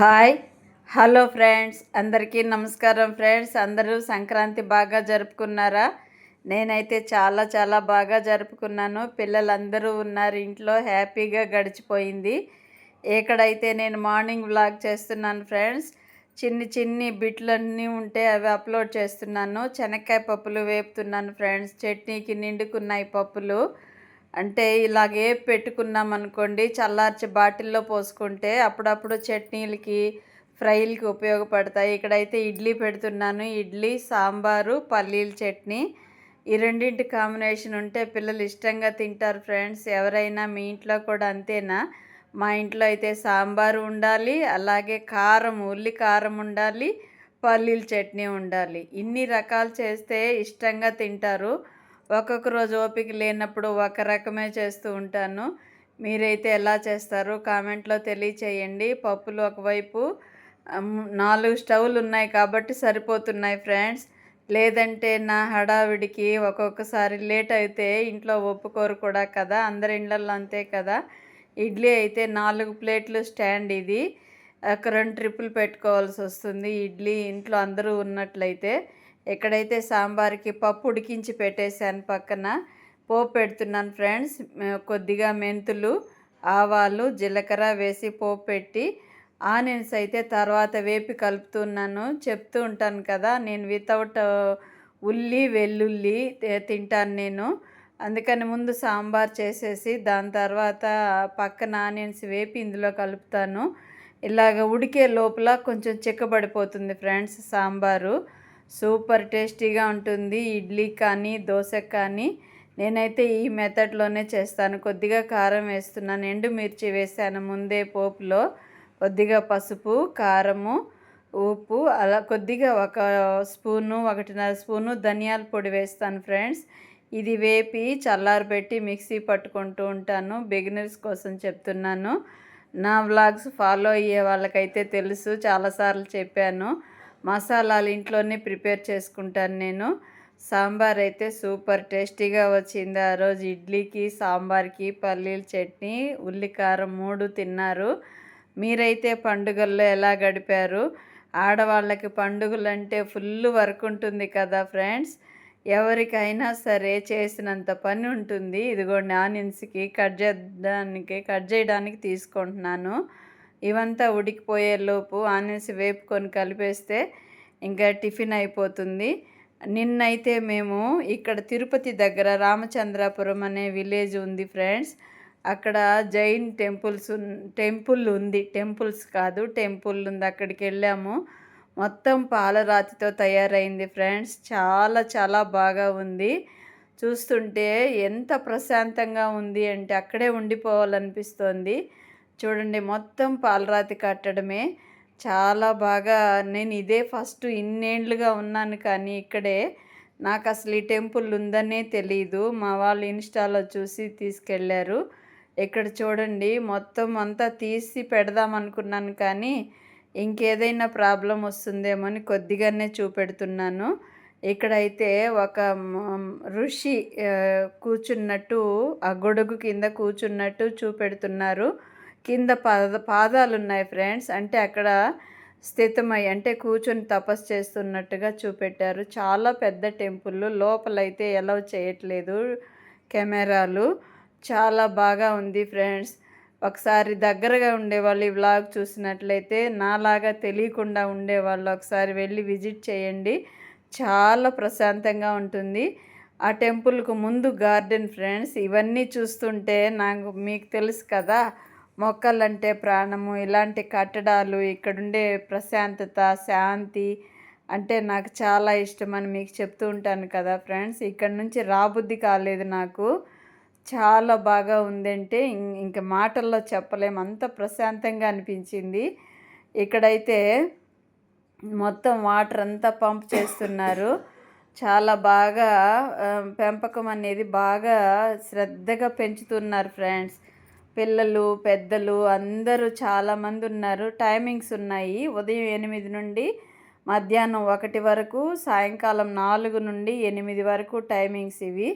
Hi. Hello friends అందరికీ నమస్కారం friends. అందరూ సంక్రాంతి బాగా జరుపుకున్నారా? నేనైతే చాలా చాలా బాగా జరుపుకున్నాను. పిల్లలందరూ ఉన్నారు ఇంట్లో హ్యాపీగా గడిచిపోయింది. ఎక్కడైతే నేను మార్నింగ్ వ్లాగ్ చేస్తున్నాను ఫ్రెండ్స్ చిన్ని చిన్ని బిట్లన్నీ ఉంటే అవి అప్లోడ్ చేస్తున్నాను. శనక్కాయ పప్పులు వేపుతున్నాను ఫ్రెండ్స్. చట్నీకి నిండుకున్నాయి పప్పులు. అంటే ఇలాగే పెట్టుకున్నాం అనుకోండి చల్లార్చి బాటిల్లో పోసుకుంటే అప్పుడప్పుడు చట్నీలకి ఫ్రైలకి ఉపయోగపడతాయి. ఇక్కడైతే ఇడ్లీ పెడుతున్నాను. ఇడ్లీ సాంబారు పల్లీల చట్నీ. ఈ రెండింటి కాంబినేషన్ ఉంటే పిల్లలు ఇష్టంగా తింటారు ఫ్రెండ్స్. ఎవరైనా మీ ఇంట్లో కూడా అంతేనా? మా ఇంట్లో అయితే సాంబారు ఉండాలి అలాగే కారం ఉల్లి కారం ఉండాలి పల్లీల చట్నీ ఉండాలి. ఇన్ని రకాలు చేస్తే ఇష్టంగా తింటారు. ఒక్కొక్క రోజు ఓపిక లేనప్పుడు ఒక రకమే చేస్తూ ఉంటాను. మీరైతే ఎలా చేస్తారు కామెంట్లో తెలియచేయండి. పప్పులు ఒకవైపు నాలుగు స్టవ్లు ఉన్నాయి కాబట్టి సరిపోతున్నాయి ఫ్రెండ్స్. లేదంటే నా హడావిడికి ఒక్కొక్కసారి లేట్ అయితే ఇంట్లో ఒప్పుకోరు కూడా కదా అందరి ఇళ్ళల్లో అంతే కదా. ఇడ్లీ అయితే నాలుగు ప్లేట్లు స్టాండ్ ఇది. ఒక రెండు ట్రిప్పులు పెట్టుకోవాల్సి వస్తుంది. ఇడ్లీ ఇంట్లో అందరూ ఉన్నట్లయితే ఎక్కడైతే సాంబార్కి పప్పు ఉడికించి పెట్టేశాను పక్కన పోపు పెడుతున్నాను ఫ్రెండ్స్. కొద్దిగా మెంతులు ఆవాలు జీలకర్ర వేసి పోపు పెట్టి ఆనియన్స్ అయితే తర్వాత వేపి కలుపుతున్నాను. చెప్తూ ఉంటాను కదా నేను వితౌట్ ఉల్లి వెల్లుల్లి తింటాను నేను. అందుకని ముందు సాంబార్ చేసేసి దాని తర్వాత పక్కన ఆనియన్స్ వేపి ఇందులో కలుపుతాను. ఇలాగ ఉడికే లోపల కొంచెం చిక్కబడిపోతుంది ఫ్రెండ్స్ సాంబారు. సూపర్ టేస్టీగా ఉంటుంది. ఇడ్లీ కానీ దోశ కానీ. నేనైతే ఈ మెథడ్లోనే చేస్తాను. కొద్దిగా కారం వేస్తున్నాను ఎండుమిర్చి వేసాను. ముందే పోపులో కొద్దిగా పసుపు కారము ఉప్పు అలా కొద్దిగా ఒక స్పూను ఒకటిన్నర స్పూను ధనియాల పొడి వేస్తాను ఫ్రెండ్స్. ఇది వేపి చల్లారబెట్టి మిక్సీ పట్టుకుంటూ ఉంటాను. బిగినర్స్ కోసం చెప్తున్నాను. నా వ్లాగ్స్ ఫాలో అయ్యే వాళ్ళకైతే తెలుసు. చాలాసార్లు చెప్పాను. మసాలాలు ఇంట్లోనే ప్రిపేర్ చేసుకుంటాను నేను. సాంబార్ అయితే సూపర్ టేస్టీగా వచ్చింది. ఆ రోజు ఇడ్లీకి సాంబార్కి పల్లీల చట్నీ ఉల్లికారం మూడు తిన్నారు. మీరైతే పండుగల్లో ఎలా గడిపారు? ఆడవాళ్ళకి పండుగలు అంటే ఫుల్ వర్క్ ఉంటుంది కదా ఫ్రెండ్స్. ఎవరికైనా సరే చేసినంత పని ఉంటుంది. ఇదిగో ఆనియన్స్కి కట్ చేయడానికి కట్ చేయడానికి తీసుకుంటున్నాను. ఇవంతా ఉడికిపోయేలోపు ఆనేసి ఆనియన్స్ వేపుకొని కలిపేస్తే ఇంకా టిఫిన్ అయిపోతుంది. నిన్నైతే మేము ఇక్కడ తిరుపతి దగ్గర రామచంద్రాపురం అనే విలేజ్ ఉంది ఫ్రెండ్స్. అక్కడ జైన్ టెంపుల్స్ టెంపుల్ ఉంది. టెంపుల్స్ కాదు టెంపుల్ ఉంది. అక్కడికి వెళ్ళాము. మొత్తం పాలరాతితో తయారైంది ఫ్రెండ్స్. చాలా చాలా బాగా ఉంది. చూస్తుంటే ఎంత ప్రశాంతంగా ఉంది అంటే అక్కడే ఉండిపోవాలనిపిస్తోంది. చూడండి మొత్తం పాలరాతి కట్టడమే. చాలా బాగా నేను ఇదే ఫస్ట్ ఇన్నేండ్లుగా ఉన్నాను కానీ ఇక్కడే. నాకు అసలు ఈ టెంపుల్ ఉందనే తెలియదు మా వాళ్ళు ఇన్స్టాలో చూసి తీసుకెళ్ళారు. ఇక్కడ చూడండి మొత్తం అంతా తీసి పెడదాం అనుకున్నాను కానీ ఇంకేదైనా ప్రాబ్లం వస్తుందేమో అని కొద్దిగానే చూపెడుతున్నాను. ఇక్కడైతే ఒక ఋషి కూర్చున్నట్టు ఆ గొడుగు కింద కూర్చున్నట్టు చూపెడుతున్నారు. కింద పాద పాదాలు ఉన్నాయి ఫ్రెండ్స్. అంటే అక్కడ స్థితమై అంటే కూర్చొని తపస్సు చేస్తున్నట్టుగా చూపెట్టారు. చాలా పెద్ద టెంపుల్ లోపలైతే ఎలవ్ చేయట్లేదు కెమెరాలు. చాలా బాగా ఉంది ఫ్రెండ్స్. ఒకసారి దగ్గరగా ఉండేవాళ్ళు ఈ వ్లాగ్ చూసినట్లయితే నాలాగా తెలియకుండా ఉండేవాళ్ళు. ఒకసారి వెళ్ళి విజిట్ చేయండి. చాలా ప్రశాంతంగా ఉంటుంది. ఆ టెంపుల్కు ముందు గార్డెన్ ఫ్రెండ్స్. ఇవన్నీ చూస్తుంటే నాకు మీకు తెలుసు కదా మొక్కలంటే ప్రాణము ఇలాంటి కట్టడాలు ఇక్కడుండే ప్రశాంతత శాంతి అంటే నాకు చాలా ఇష్టం అని మీకు చెప్తూ ఉంటాను కదా ఫ్రెండ్స్. ఇక్కడ నుంచి రాబుద్ది కాలేదు నాకు. చాలా బాగా ఉందంటే ఇం- ఇంక మాటల్లో చెప్పలేము అంత ప్రశాంతంగా అనిపించింది. ఇక్కడైతే మొత్తం వాటర్ అంతా పంప్ చేస్తున్నారు. చాలా బాగా పెంపకం అనేది బాగా శ్రద్ధగా పెంచుతున్నారు ఫ్రెండ్స్. పిల్లలు పెద్దలు అందరూ చాలామంది ఉన్నారు. టైమింగ్స్ ఉన్నాయి. ఉదయం ఎనిమిది నుండి మధ్యాహ్నం ఒకటి వరకు సాయంకాలం నాలుగు నుండి ఎనిమిది వరకు టైమింగ్స్ ఇవి.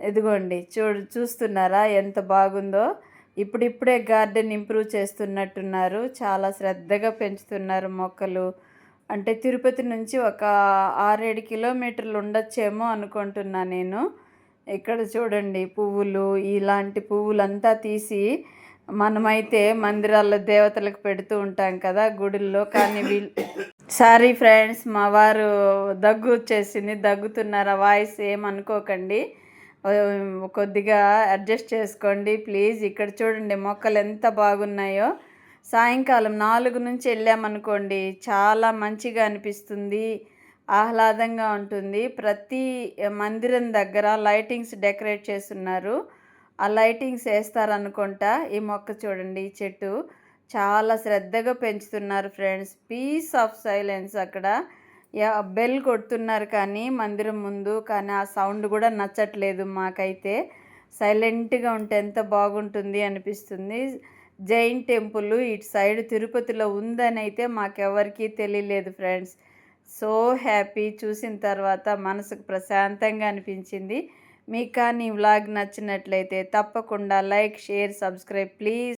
ఇదిగోండి చూ చూస్తున్నారా ఎంత బాగుందో? ఇప్పుడిప్పుడే గార్డెన్ ఇంప్రూవ్ చేస్తున్నట్టున్నారు. చాలా శ్రద్ధగా పెంచుతున్నారు మొక్కలు. అంటే తిరుపతి నుంచి ఒక ఆరేడు కిలోమీటర్లు ఉండొచ్చేమో అనుకుంటున్నా నేను. ఇక్కడ చూడండి పువ్వులు ఇలాంటి పువ్వులంతా తీసి మనమైతే మందిరాల్లో దేవతలకు పెడుతూ ఉంటాం కదా గుడుల్లో. కానీ వీళ్ళు సారీ ఫ్రెండ్స్ మా వారు దగ్గు వచ్చేసింది దగ్గుతున్నారు ఆ వాయిస్ ఏమనుకోకండి కొద్దిగా అడ్జస్ట్ చేసుకోండి ప్లీజ్. ఇక్కడ చూడండి మొక్కలు ఎంత బాగున్నాయో. సాయంకాలం నాలుగు నుంచి వెళ్ళామనుకోండి చాలా మంచిగా అనిపిస్తుంది. ఆహ్లాదంగా ఉంటుంది. ప్రతి మందిరం దగ్గర లైటింగ్స్ డెకరేట్ చేస్తున్నారు. ఆ లైటింగ్స్ వేస్తారనుకుంటా. ఈ మొక్క చూడండి ఈ చెట్టు. చాలా శ్రద్ధగా పెంచుతున్నారు ఫ్రెండ్స్. పీస్ ఆఫ్ సైలెన్స్ అక్కడ. బెల్ కొడుతున్నారు కానీ మందిరం ముందు కానీ ఆ సౌండ్ కూడా నచ్చట్లేదు మాకైతే. సైలెంట్గా ఉంటే ఎంత బాగుంటుంది అనిపిస్తుంది. జైన్ టెంపుల్ ఇటు సైడ్ తిరుపతిలో ఉందని అయితే మాకెవరికీ తెలియలేదు ఫ్రెండ్స్. సో హ్యాపీ చూసిన తర్వాత మనసుకు ప్రశాంతంగా అనిపించింది. మీకు కానీ వ్లాగ్ నచ్చినట్లయితే తప్పకుండా లైక్ షేర్ సబ్స్క్రైబ్ ప్లీజ్.